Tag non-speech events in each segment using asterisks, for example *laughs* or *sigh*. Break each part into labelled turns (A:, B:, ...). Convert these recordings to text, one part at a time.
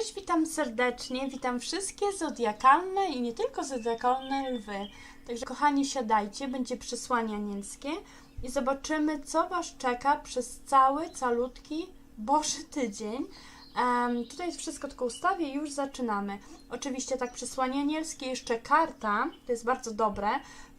A: Cześć, witam serdecznie, witam wszystkie zodiakalne i nie tylko zodiakalne lwy. Także kochani, siadajcie, będzie przesłanie anielskie i zobaczymy, co Was czeka przez cały, calutki Boży tydzień. Em, tutaj jest wszystko tylko ustawię i już zaczynamy. Oczywiście tak przesłanie anielskie, jeszcze karta, to jest bardzo dobre,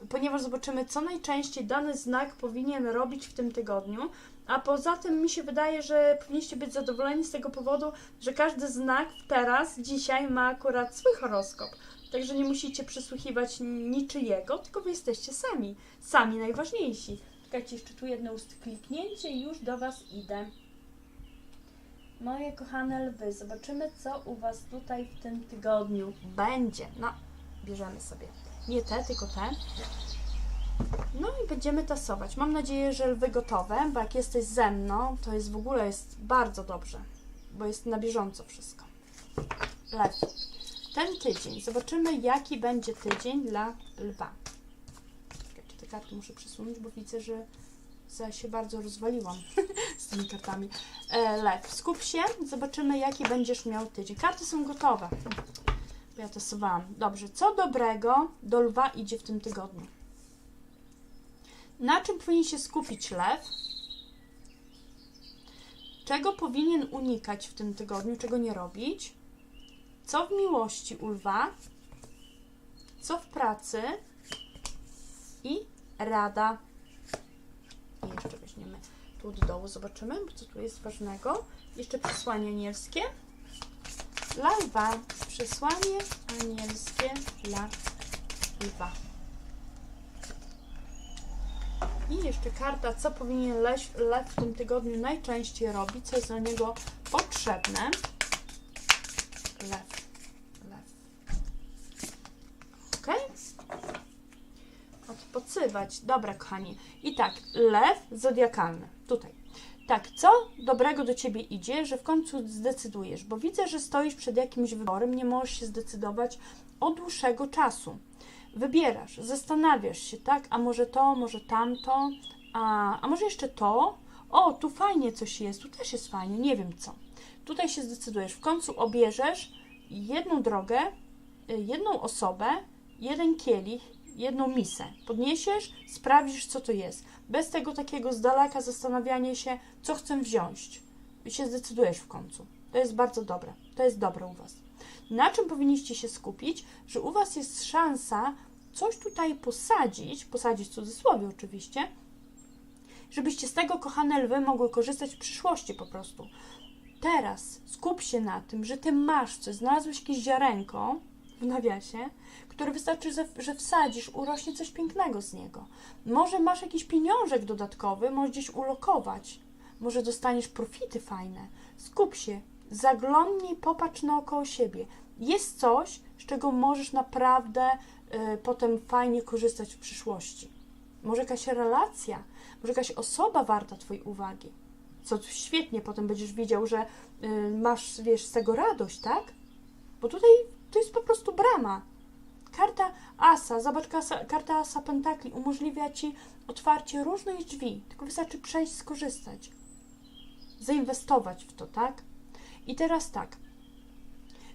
A: ponieważ zobaczymy, co najczęściej dany znak powinien robić w tym tygodniu. A poza tym mi się wydaje, że powinniście być zadowoleni z tego powodu, że każdy znak teraz, dzisiaj ma akurat swój horoskop. Także nie musicie przysłuchiwać niczyjego, tylko wy jesteście sami. Sami najważniejsi. Czekajcie, jeszcze tu jedno ust kliknięcie i już do Was idę. Moje kochane lwy, zobaczymy co u Was tutaj w tym tygodniu będzie. No, bierzemy sobie nie te, tylko te. No i będziemy tasować. Mam nadzieję, że lwy gotowe, bo jak jesteś ze mną, to jest w ogóle jest bardzo dobrze, bo jest na bieżąco wszystko. Lew. Ten tydzień. Zobaczymy, jaki będzie tydzień dla lwa. Czekajcie, te karty muszę przesunąć, bo widzę, że za się bardzo rozwaliłam *laughs* z tymi kartami. E, lew, skup się, zobaczymy, jaki będziesz miał tydzień. Karty są gotowe. Ja tasowałam. Dobrze, co dobrego do lwa idzie w tym tygodniu? Na czym powinien się skupić lew? Czego powinien unikać w tym tygodniu, czego nie robić? Co w miłości u lwa? Co w pracy? I rada. I jeszcze weźmiemy tu od dołu, zobaczymy, co tu jest ważnego. Jeszcze przesłanie anielskie. Dla lwa. Przesłanie anielskie dla lwa. I jeszcze karta, co powinien lew, lew w tym tygodniu najczęściej robić, co jest dla niego potrzebne. Lew. Lew. Ok? Odpocywać. Dobra, kochani. I tak, lew zodiakalny. Tutaj. Tak, co dobrego do ciebie idzie, że w końcu zdecydujesz, bo widzę, że stoisz przed jakimś wyborem, nie możesz się zdecydować od dłuższego czasu wybierasz, zastanawiasz się, tak, a może to, może tamto, a, a może jeszcze to, o, tu fajnie coś jest, tu też jest fajnie, nie wiem co. Tutaj się zdecydujesz, w końcu obierzesz jedną drogę, y, jedną osobę, jeden kielich, jedną misę. Podniesiesz, sprawdzisz, co to jest. Bez tego takiego z daleka zastanawiania się, co chcę wziąć. I się zdecydujesz w końcu. To jest bardzo dobre. To jest dobre u Was. Na czym powinniście się skupić? Że u Was jest szansa coś tutaj posadzić, posadzić w cudzysłowie oczywiście, żebyście z tego, kochane lwy, mogły korzystać w przyszłości po prostu. Teraz skup się na tym, że Ty masz coś, znalazłeś jakieś ziarenko w nawiasie, które wystarczy, że wsadzisz, urośnie coś pięknego z niego. Może masz jakiś pieniążek dodatkowy, możesz gdzieś ulokować, może dostaniesz profity fajne. Skup się, zaglądnij, popatrz naokoło siebie. Jest coś, z czego możesz naprawdę y, potem fajnie korzystać w przyszłości. Może jakaś relacja, może jakaś osoba warta Twojej uwagi. Co świetnie, potem będziesz widział, że y, masz, wiesz, z tego radość, tak? Bo tutaj to jest po prostu brama. Karta Asa, zobacz, karta Asa Pentakli umożliwia Ci otwarcie różnych drzwi, tylko wystarczy przejść, skorzystać, zainwestować w to, tak? I teraz tak,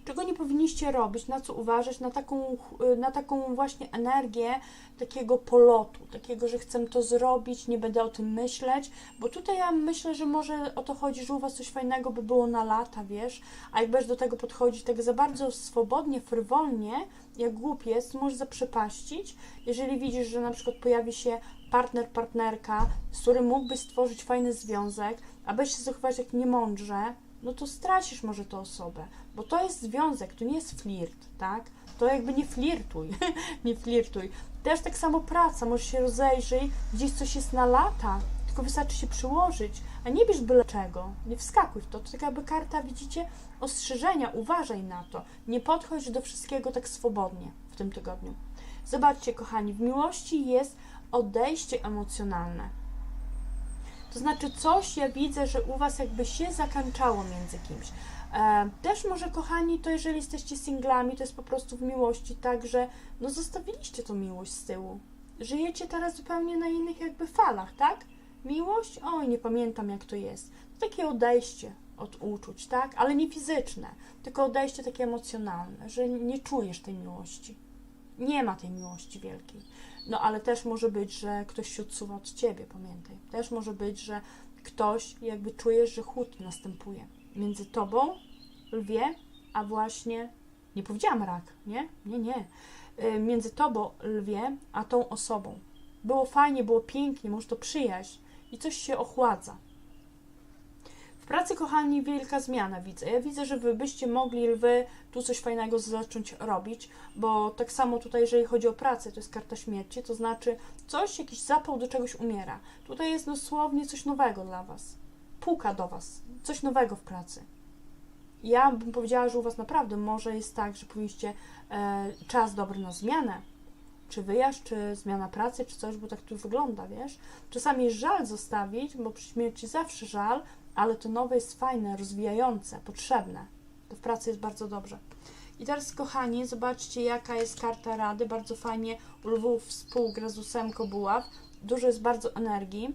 A: czego nie powinniście robić, na co uważać, na taką, na taką właśnie energię takiego polotu, takiego, że chcę to zrobić, nie będę o tym myśleć, bo tutaj ja myślę, że może o to chodzi, że u Was coś fajnego by było na lata, wiesz, a jak będziesz do tego podchodzić tak za bardzo swobodnie, frywolnie, jak głupiec, możesz zaprzepaścić, jeżeli widzisz, że na przykład pojawi się partner, partnerka, z którym mógłbyś stworzyć fajny związek, a będziesz się zachować jak niemądrze, no to stracisz może tę osobę, bo to jest związek, to nie jest flirt, tak? To jakby nie flirtuj, *laughs* nie flirtuj. Też tak samo praca, może się rozejrzyj, gdzieś coś jest na lata, tylko wystarczy się przyłożyć, a nie bierz byle czego, nie wskakuj w to. To tak jakby karta, widzicie, ostrzeżenia, uważaj na to. Nie podchodź do wszystkiego tak swobodnie w tym tygodniu. Zobaczcie, kochani, w miłości jest odejście emocjonalne. To znaczy, coś ja widzę, że u Was jakby się zakończało między kimś. E, też może, kochani, to jeżeli jesteście singlami, to jest po prostu w miłości tak, że no zostawiliście tą miłość z tyłu. Żyjecie teraz zupełnie na innych jakby falach, tak? Miłość? Oj, nie pamiętam jak to jest. To takie odejście, od uczuć, tak? Ale nie fizyczne, tylko odejście takie emocjonalne, że nie czujesz tej miłości. Nie ma tej miłości wielkiej. No ale też może być, że ktoś się odsuwa od ciebie, pamiętaj. Też może być, że ktoś jakby czujesz, że chłód następuje między tobą, lwie, a właśnie, nie powiedziałam rak, nie? Nie, nie. Y, Między tobą, lwie, a tą osobą. Było fajnie, było pięknie, może to przyjaźń i coś się ochładza. W pracy, kochani, wielka zmiana widzę. Ja widzę, że wy byście mogli, lwy, tu coś fajnego zacząć robić, bo tak samo tutaj, jeżeli chodzi o pracę, to jest karta śmierci, to znaczy coś, jakiś zapał do czegoś umiera. Tutaj jest dosłownie coś nowego dla was. Puka do was. Coś nowego w pracy. Ja bym powiedziała, że u was naprawdę może jest tak, że powinniście e, czas dobry na zmianę, czy wyjazd, czy zmiana pracy, czy coś, bo tak tu wygląda, wiesz. Czasami żal zostawić, bo przy śmierci zawsze żal, ale to nowe jest fajne, rozwijające, potrzebne. To w pracy jest bardzo dobrze. I teraz, kochani, zobaczcie, jaka jest karta rady. Bardzo fajnie u lwów współgra z ósemką buław. Dużo jest bardzo energii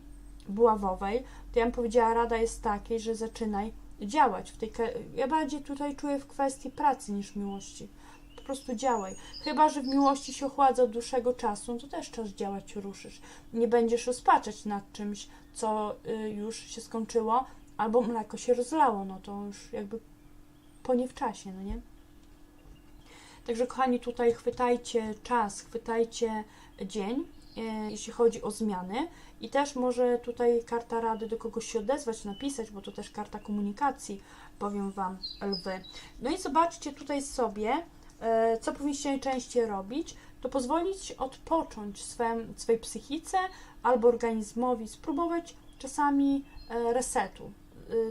A: buławowej. To ja bym powiedziała, rada jest takiej, że zaczynaj działać w tej... Ja bardziej tutaj czuję w kwestii pracy niż miłości. Po prostu działaj. Chyba, że w miłości się ochładza od dłuższego czasu, no to też czas działać, ruszysz. Nie będziesz rozpaczać nad czymś, co y, już się skończyło, albo mleko się rozlało, no to już jakby po nie w czasie, no nie? Także kochani, tutaj chwytajcie czas, chwytajcie dzień, e, jeśli chodzi o zmiany i też może tutaj karta rady do kogoś się odezwać, napisać, bo to też karta komunikacji, powiem Wam, lwy. No i zobaczcie tutaj sobie, e, co powinniście najczęściej robić, to pozwolić odpocząć swem, swojej psychice albo organizmowi, spróbować czasami e, resetu,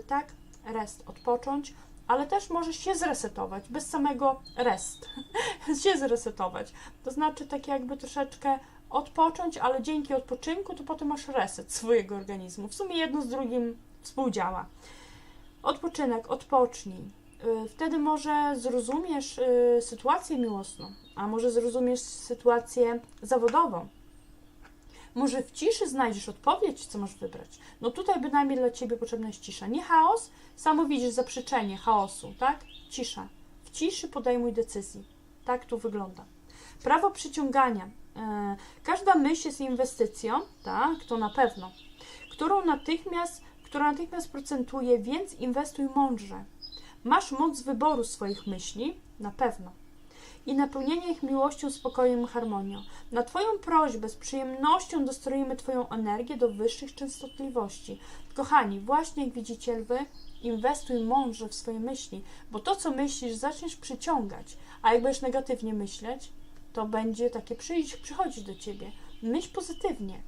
A: tak? Rest, odpocząć, ale też możesz się zresetować, bez samego rest, *laughs* się zresetować. To znaczy tak jakby troszeczkę odpocząć, ale dzięki odpoczynku to potem masz reset swojego organizmu. W sumie jedno z drugim współdziała. Odpoczynek, odpocznij. Y, Wtedy może zrozumiesz y, sytuację miłosną, a może zrozumiesz sytuację zawodową. Może w ciszy znajdziesz odpowiedź, co masz wybrać. No tutaj bynajmniej dla Ciebie potrzebna jest cisza. Nie chaos, samo widzisz zaprzeczenie chaosu, tak? Cisza. W ciszy podejmuj decyzji. Tak tu wygląda. Prawo przyciągania. E, każda myśl jest inwestycją, tak? To na pewno. Którą natychmiast, która natychmiast procentuje, więc inwestuj mądrze. Masz moc wyboru swoich myśli, na pewno. I napełnienia ich miłością, spokojem harmonią. Na Twoją prośbę z przyjemnością dostroimy Twoją energię do wyższych częstotliwości. Kochani, właśnie jak widzicie, lwy, inwestuj mądrze w swoje myśli, bo to, co myślisz, zaczniesz przyciągać, a jak będziesz negatywnie myśleć, to będzie takie przyjść, przychodzić do Ciebie. Myśl pozytywnie.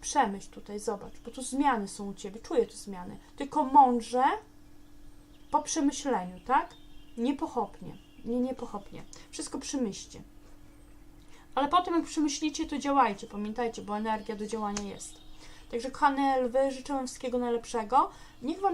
A: Przemyśl tutaj, zobacz, bo tu zmiany są u Ciebie, czuję tu zmiany. Tylko mądrze, po przemyśleniu, tak? Niepochopnie. Nie, niepochopnie. Wszystko przemyślcie. Ale potem, jak przemyślicie, to działajcie. Pamiętajcie, bo energia do działania jest. Także, kochane lwy, życzę Wam wszystkiego najlepszego. Niech Wam